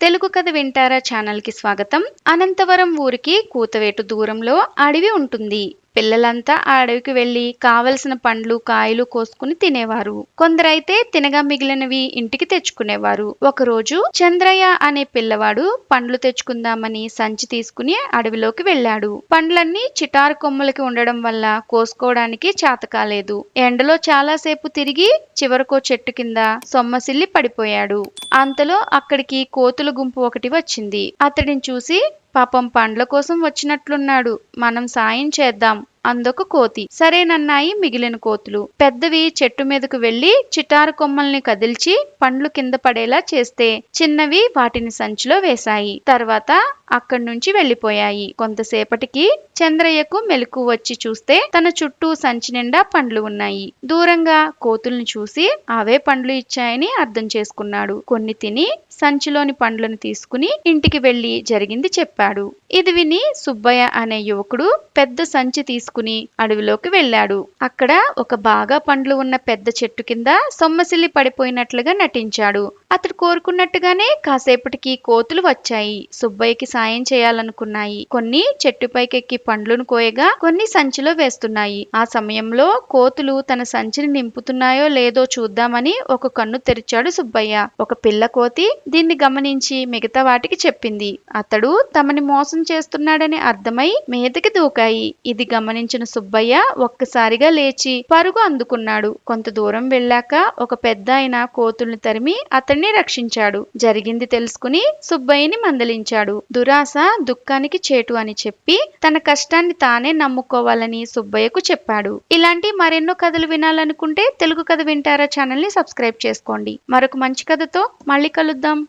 తెలుగు కథ వింటారా ఛానల్కి స్వాగతం. అనంతవరం ఊరికి కూతవేటు దూరంలో అడవి ఉంటుంది. పిల్లలంతా ఆ అడవికి వెళ్ళి కావలసిన పండ్లు కాయలు కోసుకుని తినేవారు. కొందరైతే తినగా మిగిలినవి ఇంటికి తెచ్చుకునేవారు. ఒకరోజు చంద్రయ్య అనే పిల్లవాడు పండ్లు తెచ్చుకుందామని సంచి తీసుకుని అడవిలోకి వెళ్ళాడు. పండ్లన్నీ చిటారు కొమ్మలకి ఉండడం వల్ల కోసుకోవడానికి చేత కాలేదు. ఎండలో చాలాసేపు తిరిగి చివరకో చెట్టు కింద సొమ్మసిల్లి పడిపోయాడు. అంతలో అక్కడికి కోతుల గుంపు ఒకటి వచ్చింది. అతడిని చూసి పాపం పండ్ల కోసం వచ్చినట్లున్నాడు. మనం సాయం చేద్దాం. అందొక కోతి. సరేనన్నాయి మిగిలిన కోతులు. పెద్దవి చెట్టు మీదకు వెళ్ళి చిటారు కొమ్మల్ని కదిల్చి పండ్లు కింద పడేలా చేస్తే చిన్నవి వాటిని సంచిలో వేశాయి. తర్వాత అక్కడి నుంచి వెళ్ళిపోయాయి కొంతసేపటికి చంద్రయ్యకు మెలకు వచ్చి చూస్తే తన చుట్టూ సంచి నిండా పండ్లు ఉన్నాయి. దూరంగా కోతుల్ని చూసి అవే పండ్లు ఇచ్చాయని అర్థం చేసుకున్నాడు. కొన్ని తిని సంచిలోని పండ్లను తీసుకుని ఇంటికి వెళ్ళి జరిగింది చెప్పాడు. ఇది విని సుబ్బయ్య అనే యువకుడు పెద్ద సంచి తీసుకుని అడవిలోకి వెళ్ళాడు. అక్కడ ఒక బాగా పండ్లు ఉన్న పెద్ద చెట్టు కింద సొమ్మసిల్లి పడిపోయినట్లుగా నటించాడు. అతడు కోరుకున్నట్టుగానే కాసేపటికి కోతులు వచ్చాయి. సుబ్బయ్యకి సాయం చేయాలనుకున్నాయి. కొన్ని చెట్టుపైకెక్కి పండ్లను కోయగా కొన్ని సంచిలో వేస్తున్నాయి. ఆ సమయంలో కోతులు తన సంచిని నింపుతున్నాయో లేదో చూద్దామని ఒక కన్ను తెరిచాడు సుబ్బయ్య. ఒక పిల్ల కోతి దీన్ని గమనించి మిగతా వాటికి చెప్పింది. అతడు తమని మోసం చేస్తున్నాడని అర్థమై మీదకి దూకాయి. ఇది గమనించి గమనించిన సుబ్బయ్య ఒక్కసారిగా లేచి పరుగు అందుకున్నాడు. కొంత దూరం వెళ్ళాక ఒక పెద్ద ఆయన కోతుల్ని తరిమి అతన్ని రక్షించాడు. జరిగింది తెలుసుకుని సుబ్బయ్యని మందలించాడు. దురాశ దుఃఖానికి చేటు అని చెప్పి తన కష్టాన్ని తానే నమ్ముకోవాలని సుబ్బయ్యకు చెప్పాడు. ఇలాంటి మరెన్నో కథలు వినాలనుకుంటే తెలుగు కథ వింటారా ఛానల్ని సబ్స్క్రైబ్ చేసుకోండి. మరొక మంచి కథతో మళ్ళీ కలుద్దాం.